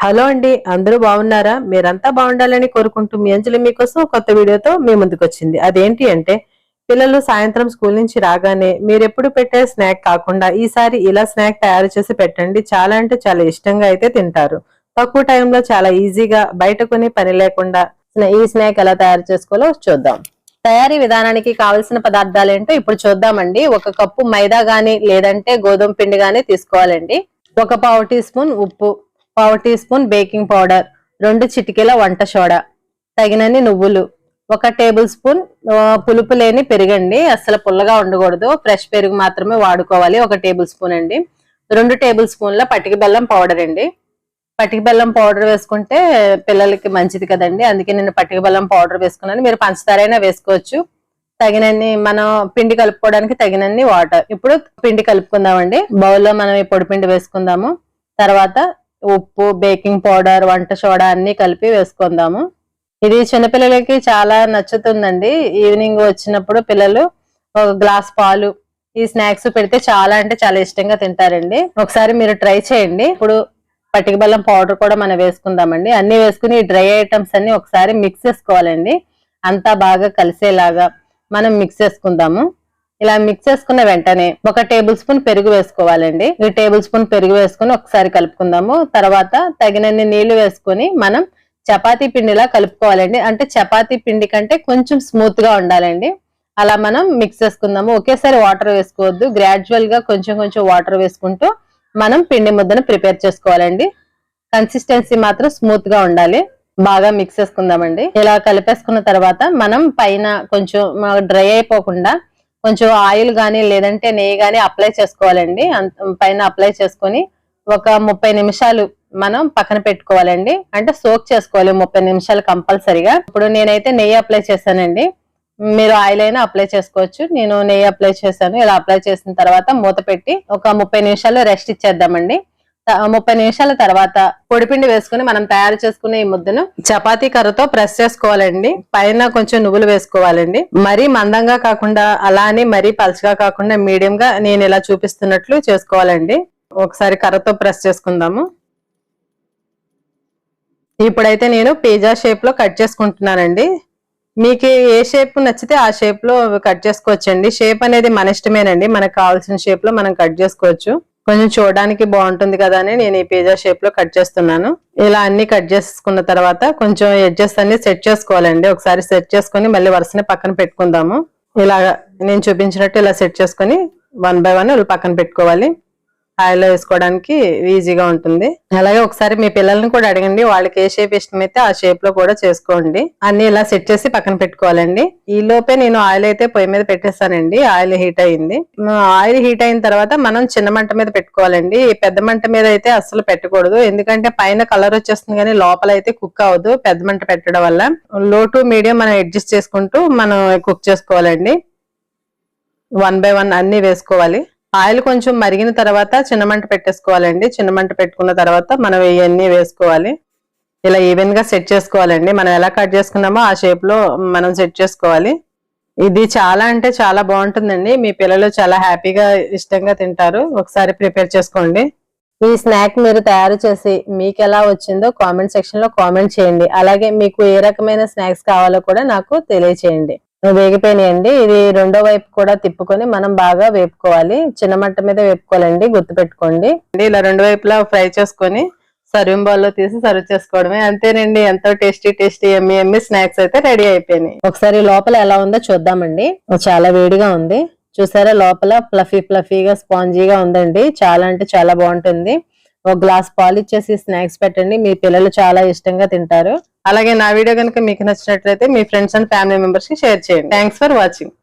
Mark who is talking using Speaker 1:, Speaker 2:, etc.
Speaker 1: Hello అండి అందరూ బాగున్నారా? మీరంతా బాగుండాలని కోరుకుంటూ మీ అంజలి మీకోసం కొత్త వీడియోతో మీ ముందుకు వచ్చింది. అదేంటి అంటే పిల్లలు సాయంత్రం స్కూల్ నుంచి రాగానే మీరు ఎప్పుడు పెట్టే స్నాక్ కాకుండా ఈసారి ఇలా స్నాక్ తయారు చేసి పెట్టండి. చాలా అంటే చాలా ఇష్టంగా అయితే తింటారు. తక్కువ టైంలో చాలా ఈజీగా బయట కొని పని లేకుండా ఈ స్నాక్ ఎలా తయారు చేసుకోవాలో చూద్దాం. తయారీ విధానానికి కావలసిన పదార్థాలు ఏంటో ఇప్పుడు చూద్దామండి. ఒక కప్పు మైదా గాని లేదంటే గోధుమ పిండి గాని తీసుకోవాలండి. ఒక పావు టీ స్పూన్ ఉప్పు పావు టీ స్పూన్ బేకింగ్ పౌడర్ రెండు చిటికెల వంట సోడా తగినన్ని నువ్వులు ఒక టేబుల్ స్పూన్ పులుపు లేని పెరుగండి అసలు పుల్లగా ఉండకూడదు ఫ్రెష్ పెరుగు మాత్రమే వాడుకోవాలి ఒక టేబుల్ స్పూన్ అండి. రెండు టేబుల్ స్పూన్ల పటికి బెల్లం పౌడర్ అండి. పటికి బెల్లం పౌడర్ వేసుకుంటే పిల్లలకి మంచిది కదండి అందుకే నేను పటికి బెల్లం పౌడర్ వేసుకున్నాను. మీరు పంచదార అయినా వేసుకోవచ్చు. తగినన్ని మనం పిండి కలుపుకోవడానికి తగినన్ని వాటర్. ఇప్పుడు పిండి కలుపుకుందామండి. బౌల్లో మనం ఈ పొడిపిండి వేసుకుందాము. తర్వాత ఉప్పు బేకింగ్ పౌడర్ వంట సోడా అన్ని కలిపి వేసుకుందాము. ఇది చిన్నపిల్లలకి చాలా నచ్చుతుందండి. ఈవినింగ్ వచ్చినప్పుడు పిల్లలు ఒక గ్లాస్ పాలు ఈ స్నాక్స్ పెడితే చాలా అంటే చాలా ఇష్టంగా తింటారండి. ఒకసారి మీరు ట్రై చేయండి. ఇప్పుడు పటిక బెల్లం పౌడర్ కూడా మనం వేసుకుందామండి. అన్ని వేసుకుని డ్రై ఐటమ్స్ అన్ని ఒకసారి మిక్స్ చేసుకోవాలండి. అంతా బాగా కలిసేలాగా మనం మిక్స్ చేసుకుందాము. ఇలా మిక్స్ చేసుకున్న వెంటనే ఒక టేబుల్ స్పూన్ పెరుగు వేసుకోవాలండి. ఈ టేబుల్ స్పూన్ పెరుగు వేసుకుని ఒకసారి కలుపుకుందాము. తర్వాత తగినన్ని నీళ్ళు వేసుకొని మనం చపాతీ పిండిలా కలుపుకోవాలండి. అంటే చపాతీ పిండి కంటే కొంచెం స్మూత్గా ఉండాలండి. అలా మనం మిక్స్ చేసుకుందాము. ఒకేసారి వాటర్ వేసుకోవద్దు. గ్రాడ్యువల్గా కొంచెం కొంచెం వాటర్ వేసుకుంటూ మనం పిండి ముద్దను ప్రిపేర్ చేసుకోవాలండి. కన్సిస్టెన్సీ మాత్రం స్మూత్గా ఉండాలి. బాగా మిక్స్ చేసుకుందామండి. ఇలా కలిపేసుకున్న తర్వాత మనం పైన కొంచెం డ్రై అయిపోకుండా కొంచెం ఆయిల్ కానీ లేదంటే నెయ్యి కానీ అప్లై చేసుకోవాలండి. అంత- పైన అప్లై చేసుకొని ఒక ముప్పై నిమిషాలు మనం పక్కన పెట్టుకోవాలండి. అంటే సోక్ చేసుకోవాలి ముప్పై నిమిషాలు కంపల్సరిగా. ఇప్పుడు నేనైతే నెయ్యి అప్లై చేశానండి. మీరు ఆయిల్ అయినా అప్లై చేసుకోవచ్చు. నేను నెయ్యి అప్లై చేశాను. ఇలా అప్లై చేసిన తర్వాత మూత పెట్టి ఒక ముప్పై నిమిషాలు రెస్ట్ ఇచ్చేద్దామండి. ముప్పై నిమిషాల తర్వాత పొడిపిండి వేసుకుని మనం తయారు చేసుకునే ఈ ముద్దను చపాతీ కర్రతో ప్రెస్ చేసుకోవాలండి. పైన కొంచెం నువ్వులు వేసుకోవాలండి. మరీ మందంగా కాకుండా అలానే మరీ పలుచగా కాకుండా మీడియం గా నేను ఇలా చూపిస్తున్నట్లు చేసుకోవాలండి. ఒకసారి కర్రతో ప్రెస్ చేసుకుందాము. ఇప్పుడైతే నేను పిజ్జా షేప్లో కట్ చేసుకుంటున్నానండి. మీకు ఏ షేప్ నచ్చితే ఆ షేప్లో కట్ చేసుకోవచ్చండి. షేప్ అనేది మన ఇష్టమేనండి. మనకు కావాల్సిన షేప్లో మనం కట్ చేసుకోవచ్చు. కొంచెం చూడడానికి బాగుంటుంది కదా అని నేను ఈ పిజ్జా షేప్లో కట్ చేస్తున్నాను. ఇలా అన్ని కట్ చేసుకున్న తర్వాత కొంచెం ఎడ్జెస్ అన్ని సెట్ చేసుకోవాలండి. ఒకసారి సెట్ చేసుకుని మళ్ళీ వరుసని పక్కన పెట్టుకుందాము. ఇలా నేను చూపించినట్టు ఇలా సెట్ చేసుకొని వన్ బై వన్ పక్కన పెట్టుకోవాలి. ఆయిల్లో వేసుకోవడానికి ఈజీగా ఉంటుంది. అలాగే ఒకసారి మీ పిల్లల్ని కూడా అడగండి వాళ్ళకి ఏ షేప్ ఇష్టమైతే ఆ షేప్లో కూడా చేసుకోండి. అన్ని ఇలా సెట్ చేసి పక్కన పెట్టుకోవాలండి. ఈ లోపే నేను ఆయిల్ అయితే పొయ్యి మీద పెట్టేస్తానండి ఆయిల్ హీట్ అయింది. ఆయిల్ హీట్ అయిన తర్వాత మనం చిన్న మంట మీద పెట్టుకోవాలండి. ఈ పెద్ద మంట మీద అయితే అస్సలు పెట్టకూడదు. ఎందుకంటే పైన కలర్ వచ్చేస్తుంది కానీ లోపల అయితే కుక్ అవ్వదు పెద్ద మంట పెట్టడం వల్ల. లో టు మీడియం మనం అడ్జస్ట్ చేసుకుంటూ మనం కుక్ చేసుకోవాలండి. వన్ బై వన్ అన్ని వేసుకోవాలి. ఆయిల్ కొంచెం మరిగిన తర్వాత చిన్నమంట పెట్టేసుకోవాలండి. చిన్నమంట పెట్టుకున్న తర్వాత మనం ఇవన్నీ వేసుకోవాలి. ఇలా ఈవెన్గా సెట్ చేసుకోవాలండి. మనం ఎలా కట్ చేసుకున్నామో ఆ షేప్లో మనం సెట్ చేసుకోవాలి. ఇది చాలా అంటే చాలా బాగుంటుందండి. మీ పిల్లలు చాలా హ్యాపీగా ఇష్టంగా తింటారు. ఒకసారి ప్రిపేర్ చేసుకోండి. ఈ స్నాక్ మీరు తయారు చేసి మీకు ఎలా వచ్చిందో కామెంట్ సెక్షన్లో కామెంట్ చేయండి. అలాగే మీకు ఏ రకమైన స్నాక్స్ కావాలో కూడా నాకు తెలియచేయండి. వేగిపోయినాయండి. ఇది రెండో వైపు కూడా తిప్పుకొని మనం బాగా వేపుకోవాలి. చిన్న మట్ట మీద వేపుకోవాలండి. గుర్తు పెట్టుకోండి. ఇలా రెండు వైపులా ఫ్రై చేసుకొని సర్వింగ్ బౌల్లో తీసి సర్వ్ చేసుకోవడమే. అంతేనండి ఎంతో tasty tasty yummy yummy snacks అయితే రెడీ అయిపోయినాయి. ఒకసారి లోపల ఎలా ఉందో చూద్దామండి. చాలా వేడిగా ఉంది. చూసారా లోపల ఫ్లఫీ ఫ్లఫీగా స్పాంజీగా ఉందండి. చాలా అంటే చాలా బాగుంటుంది. ఒక గ్లాస్ పాలు ఇచ్చేసి స్నాక్స్ పెట్టండి. మీ పిల్లలు చాలా ఇష్టంగా తింటారు. అలాగే నా వీడియో కనుక మీకు నచ్చినట్లయితే మీ ఫ్రెండ్స్ అండ్ ఫ్యామిలీ మెంబర్స్కి షేర్ చేయండి. Thanks for watching.